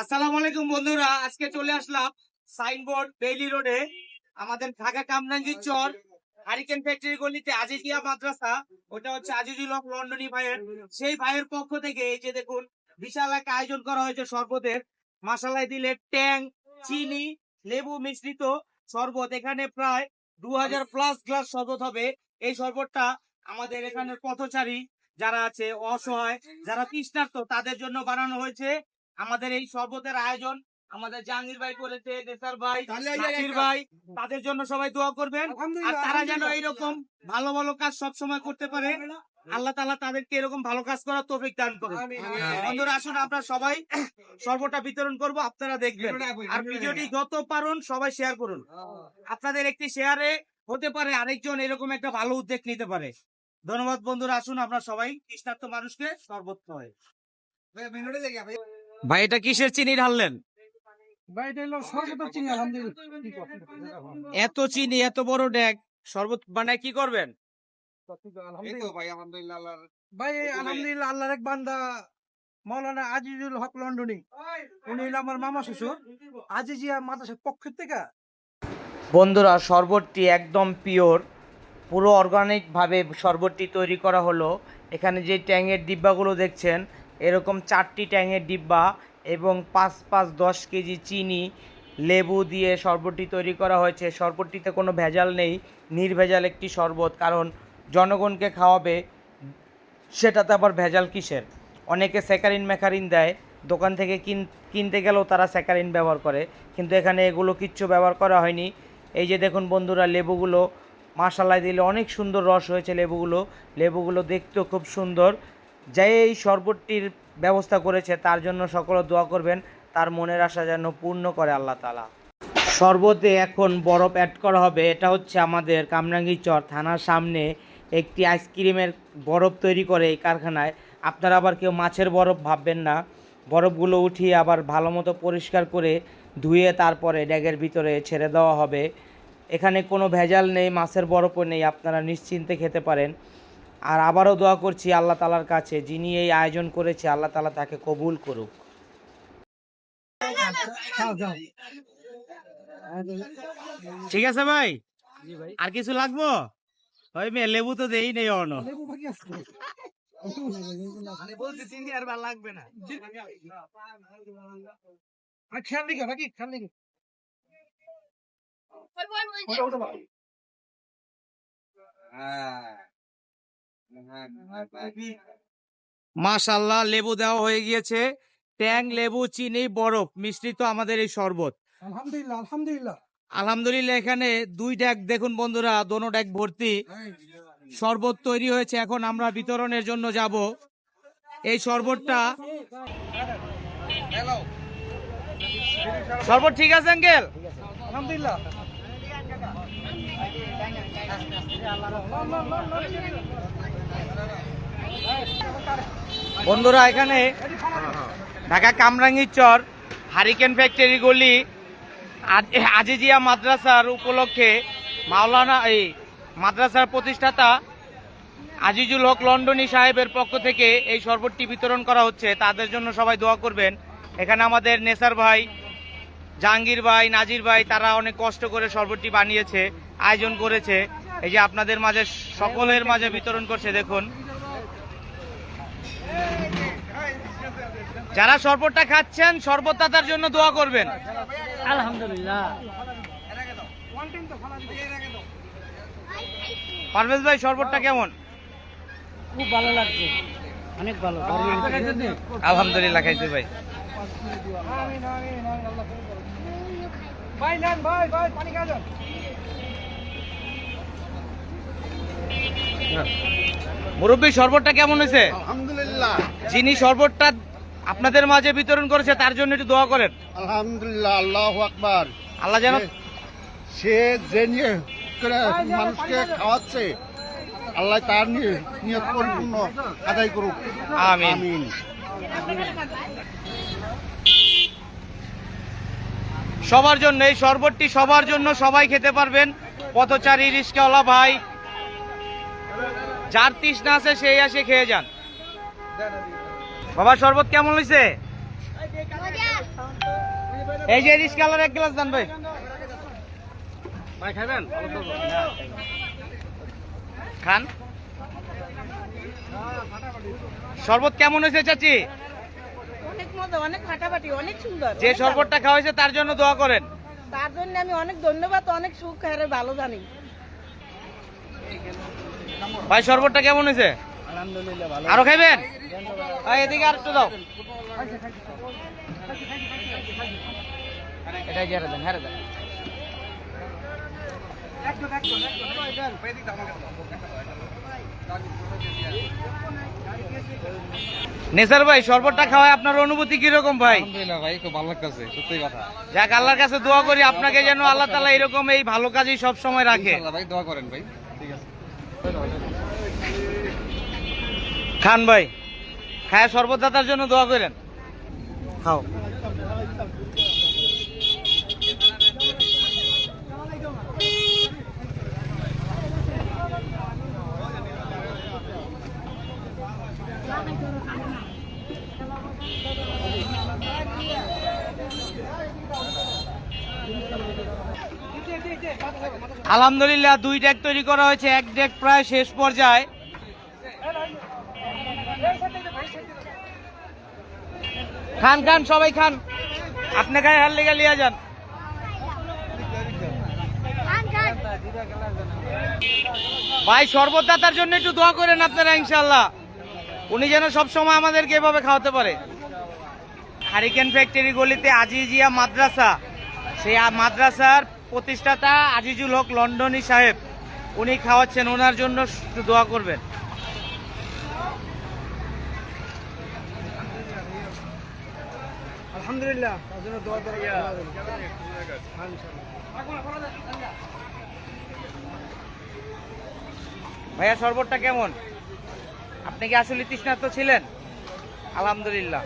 আসসালামু আলাইকুম বন্ধুরা, আজকে চলে আসলাম সাইনবোর্ড বেইলি রোডে। আমাদের ঢাকা চর, হারিকেন ফ্যাক্টরি গলিতে আজিজিয়া মাদ্রাসা, ওটা হচ্ছে আজিজুল হক ভাইয়ের। সেই ভাইয়ের পক্ষ থেকে এই যে দেখুন, বিশাল এক আয়োজন করা হয়েছে শরবতের। দিলে ট্যাং, চিনি, লেবু মিশ্রিত শরবত। এখানে প্রায় দু হাজার প্লাস গ্লাস শরবত হবে। এই শরবতটা আমাদের এখানের পথচারী যারা আছে, অসহায়, যারা তৃষ্ণার্ত, তাদের জন্য বানানো হয়েছে। আমাদের এই শরবতের আয়োজন আমাদের জাহাঙ্গীর ভাই করেছে নেসার ভাই নাসির ভাই তাদের জন্য সবাই দোয়া করবেন। আর তারা যেন এইরকম ভালো ভালো কাজ সব সময় করতে পারে আল্লাহ তাআলা তাদেরকে এরকম ভালো কাজ করার তৌফিক দান করুন। বন্ধুরা আসুন আমরা সবাই সর্বটা বিতরণ করব আপনারা দেখবেন। আর ভিডিওটি যত পারুন সবাই শেয়ার করুন। আপনাদের একটি শেয়ারে হতে পারে আরেকজন এরকম একটা ভালো উদ্যোগ নিতে পারে। ধন্যবাদ বন্ধুরা আসুন আমরা সবাই কৃষ্ণার্থ মানুষকে সর্বোচ্চ হয়। ভাই এটা কিসের চিনি ঢাললেন? এত চিনি এত বড় ড্যাগ শরবত বানায় কি করবেন? ভাই আলহামদুলিল্লাহ আল্লাহর এক বান্দা মৌলানা আজিজুল হক লন্ডনী। উনি হলো আমার মামা শ্বশুর। আজিজিয়া মাদ্রাসার পক্ষের থেকে। বন্ধুরা শরবতটি একদম পিওর। পুরো অর্গানিকভাবে শরবতটি তৈরি করা হলো। এখানে যে ট্যাঙের ডিব্বাগুলো দেখছেন এরকম চারটি ট্যাঙের ডিব্বা এবং পাঁচ পাঁচ দশ কেজি চিনি, লেবু দিয়ে শরবতটি তৈরি করা হয়েছে। শরবতটিতে কোনো ভেজাল নেই, নির্ভেজাল একটি শরবত, কারণ জনগণকে খাওয়াবে, সেটাতে আবার ভেজাল কিসের? অনেকে স্যাকারিন ম্যাকারিন দেয়, দোকান থেকে কিন, কিনতে গেলেও তারা স্যাকারিন ব্যবহার করে, কিন্তু এখানে এগুলো কিচ্ছু ব্যবহার করা হয়নি। এই যে দেখুন বন্ধুরা, লেবুগুলো মাসালায় দিলে অনেক সুন্দর রস হয়েছে লেবুগুলো। লেবুগুলো দেখতেও খুব সুন্দর। যে এই শরবতটির ব্যবস্থা করেছে, তার জন্য সকলে দোয়া করবেন। তার মনের আশা যেন পূর্ণ করে আল্লাহ তালা শরবতে এখন বরফ অ্যাড করা হবে। এটা হচ্ছে আমাদের কামরাঙ্গি চর থানার সামনে একটি আইসক্রিমের বরফ তৈরি করে এই কারখানায়। আপনারা আবার কেউ মাছের বরফ ভাববেন না। বরফগুলো উঠিয়ে আবার ভালো মতো পরিষ্কার করে ধুয়ে তারপরে ড্যাগের ভিতরে ছেড়ে দেওয়া হবে। এখানে কোনো ভেজাল নেই, মাছের বরফও নেই, আপনারা নিশ্চিন্তে খেতে পারেন। আর আবারও দোয়া করছি আল্লাহ তালার কাছে যিনি এই আয়োজন করেছে আল্লাহ তালা তাকে কবুল করুক। ঠিক আছে ভাই? আর কিছু লাগবো? ওই মেয়ে লেবু তো দেই নেই অন লেবু বাকি আছে আর ভালো লাগবে না। খেয়াল দিকে বাকি খেয়াল দিকে মাশাল্লাহ লেবু দেওয়া হয়ে গিয়েছে। ট্যাং লেবু চিনি বরফ মিশ্রিত আমাদের এই শরবত। আলহামদুলিল্লাহ আলহামদুলিল্লাহ। আলহামদুলিল্লাহ এখানে দুই ড্যাগ দেখুন বন্ধুরা দোনো ড্যাগ ভর্তি। শরবত তৈরি হয়েছে এখন আমরা বিতরণের জন্য যাব। এই শরবতটা শরবত ঠিক আছে আঙ্কেল? আলহামদুলিল্লাহ। বন্ধুরা, এখানে ঢাকা কামরাঙ্গীর চর, হারিকেন ফ্যাক্টরি গলি, আজ- আজিজিয়া মাদ্রাসার উপলক্ষে মাওলানা এই মাদ্রাসার প্রতিষ্ঠাতা আজিজুল হক লন্ডনী সাহেবের পক্ষ থেকে এই শরবতটি বিতরণ করা হচ্ছে। তাদের জন্য সবাই দোয়া করবেন। এখানে আমাদের নেসার ভাই, জাহাঙ্গীর ভাই, নাজির ভাই, তারা অনেক কষ্ট করে শরবতটি বানিয়েছে, আয়োজন করেছে। এই যে আপনাদের মাঝে, সকলের মাঝে বিতরণ করছে, দেখুন। যারা শরবতটা খাচ্ছেন শরবতদাতার জন্য দোয়া করবেন। আলহামদুলিল্লাহ। পারভেজ ভাই শরবতটা কেমন? খুব ভালো লাগছে। অনেক ভালো। আলহামদুলিল্লাহ খাইছে ভাই। আমিন আমিন আমিন আল্লাহ কবুল করুন। ভাই নেন ভাই ভাই পানি খাওয়া যান মুরব্বী শরবতটা কেমন হয়েছে? আলহামদুলিল্লাহ। যিনি শরবতটা আপনাদের মাঝে বিতরণ করেছে তার জন্য একটু দোয়া করেন। আলহামদুলিল্লাহ আল্লাহ আকবার। আল্লাহ যেন সে যে নিয়ে মানুষকে খাওয়াচ্ছে আল্লাহ তার নিয়ে নিয়ত পরিপূর্ণ আদায় করুক। আমিন। আমিন। সবার জন্য এই শরবতটি সবার জন্য সবাই খেতে পারবেন। পথচারী রিস্কাওয়ালা ভাই যার তৃষ্ণা আছে সেই আসে খেয়ে যান। বাবা শরবত কেমন হয়েছে এই যে রিস কালার এক গ্লাস দেন ভাই। ভাই খাবেন? খান। শরবত কেমন হয়েছে চাচি? অনেক মজা অনেক সুন্দর যে শরবতটা খাওয়া হয়েছে তার জন্য দোয়া করেন। তার জন্য আমি অনেক ধন্যবাদ অনেক সুখ হারে ভালো জানি। ভাই শরবতটা কেমন হয়েছে আরও খাইবেন? ভাই এদিকে আর একটু দাও। হারে দেন হারে দেন। নেসার ভাই শরবতটা খাওয়ায় আপনার অনুভূতি কীরকম ভাই? আলহামদুলিল্লাহ ভাই খুব ভালো লাগতেছে সত্যি কথা। যাক আল্লাহর কাছে দোয়া করি আপনাকে যেন আল্লাহ তালা এরকম এই ভালো কাজই সব সময় রাখে। ভাই দোয়া করেন ভাই। ঠিক আছে। খান ভাই। খায় সর্বদাতার জন্য দোয়া করেন। খাও। আলহামদুলিল্লাহ দুই ডেক তৈরি করা হয়েছে এক ডেক প্রায় শেষ পর্যায়ে। খান খান সবাই খান। আপনি খাই হারলে গেলিয়া যান। ভাই সর্বদাতার জন্য একটু দোয়া করেন আপনারা ইনশাল্লাহ উনি যেন সব সময় আমাদেরকে এভাবে খাওয়াতে পারে। হারিকেন ফ্যাক্টরি গলিতে আজিজিয়া মাদ্রাসা। সেই মাদ্রাসার প্রতিষ্ঠাতা আজিজুল হক লন্ডনী সাহেব উনি খাওয়াচ্ছেন ওনার জন্য একটু দোয়া করবেন। আলহামদুলিল্লাহ। তার জন্য দোয়া করা ভাইয়া শরবতটা কেমন? আপনি কি আসলে তৃষ্ণার্ত ছিলেন? আলহামদুলিল্লাহ।